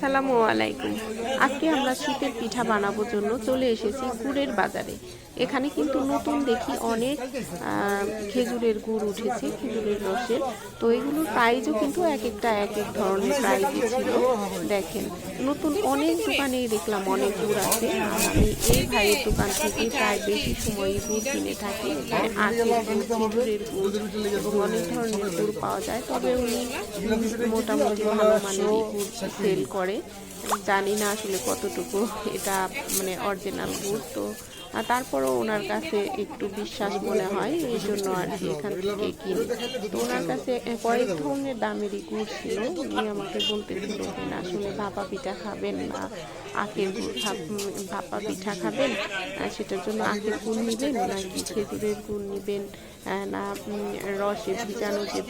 আসসালামু আলাইকুম। আজকে আমরা শীতের পিঠা বানানোর জন্য চলে এসেছি গুড়ের বাজারে। এখানে কিন্তু নতুন দেখি অনেক খেজুরের গুড় উঠেছে, খেজুরের রসের। তো এগুলোর প্রাইজও কিন্তু এক একটা, এক এক ধরনের প্রাইজ ছিল। দেখেন, নতুন অনেক দোকানেই দেখলাম অনেক গুড় আছে। আমি এই ভাইয়ের দোকান থেকে প্রায় বেশি সময় গুড় কিনে থাকি। গুড় খেজুরের গুড় অনেক ধরনের গুড় পাওয়া যায়। তবে উনি মোটামুটি ভালো মানেরই গুড় সেল করে জানি না আসলে কতটুকু এটা মানে অরিজিনাল গুড় তো তারপরও ওনার কাছে একটু বিশ্বাস মনে হয়, এই জন্য আর কি এখান থেকে কিনি। তো ওনার কাছে কয়েক ধরনের দামেরই গুড় ছিল। উনি আমাকে বলতেছিল আসলে ভাপা পিঠা খাবেন না। আখের গুড় ভাপা পিঠা খাবেন সেটার জন্য আখের গুড় নেবেন নাকি খেজুরের গুড় নেবেন না রসে ভিজানো যে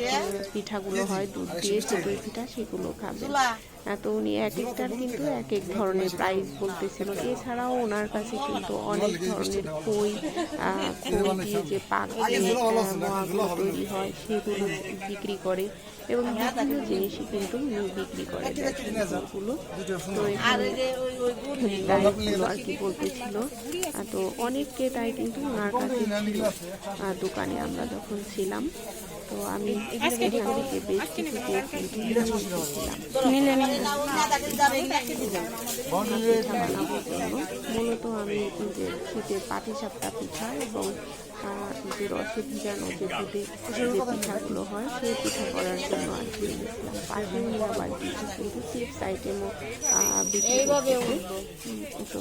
পিঠাগুলো হয় দুধ দিয়ে চিতই পিঠা সেগুলো খাবেন। তো উনি এক একটার কিন্তু এক এক ধরনের প্রাইস বলতেছিল এছাড়াও ওনার কাছে কিন্তু অনেক ধরনের খই আহ, খই দিয়ে যে পাক দিয়ে তৈরি হয় সেগুলো বিক্রি করে এবং বিভিন্ন জিনিসই কিন্তু উনি বিক্রি করে। দেখেন তো এখানে আর কি বলতেছিল তো অনেক ক্রেতাই কিন্তু ওনার কাছে দোকানে আমরা যখন ছিলাম, তো আমি মূলত আমি যে শীতের পাটিসাপটা পিঠা এবং যে রসে ভিজানো যে দুধে যে পিঠাগুলো হয় সেই পিঠা করার জন্য আর কি এনেছিলাম পাশে উনি আবার কিছু কিন্তু চিপস আইটেমও বিক্রি তো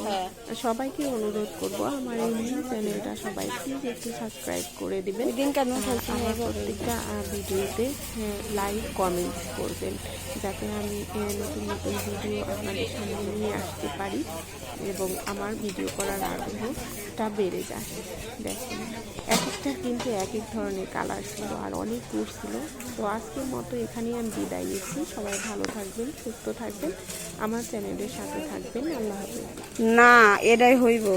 সবাইকে অনুরোধ করব আমার এই নিউ চ্যানেলটা সবাই প্লিজ একটু সাবস্ক্রাইব করে দিবেন। আমার প্রত্যেকটা ভিডিওতে লাইক কমেন্টস করবেন। যাতে আমি নতুন নতুন ভিডিও আপনাদের সামনে নিয়ে আসতে পারি এবং আমার ভিডিও করার আগ্রহটা বেড়ে যায়। দেখেন এক একটা কিন্তু এক এক ধরনের কালার ছিল আর অনেক দূর ছিল। তো আজকের মতো এখানেই আমি বিদায় নিচ্ছি। সবাই ভালো থাকবেন, সুস্থ থাকবেন, আমার চ্যানেলের সাথে থাকবেন। আল্লাহ হাফিজ। না, এটাই হইব।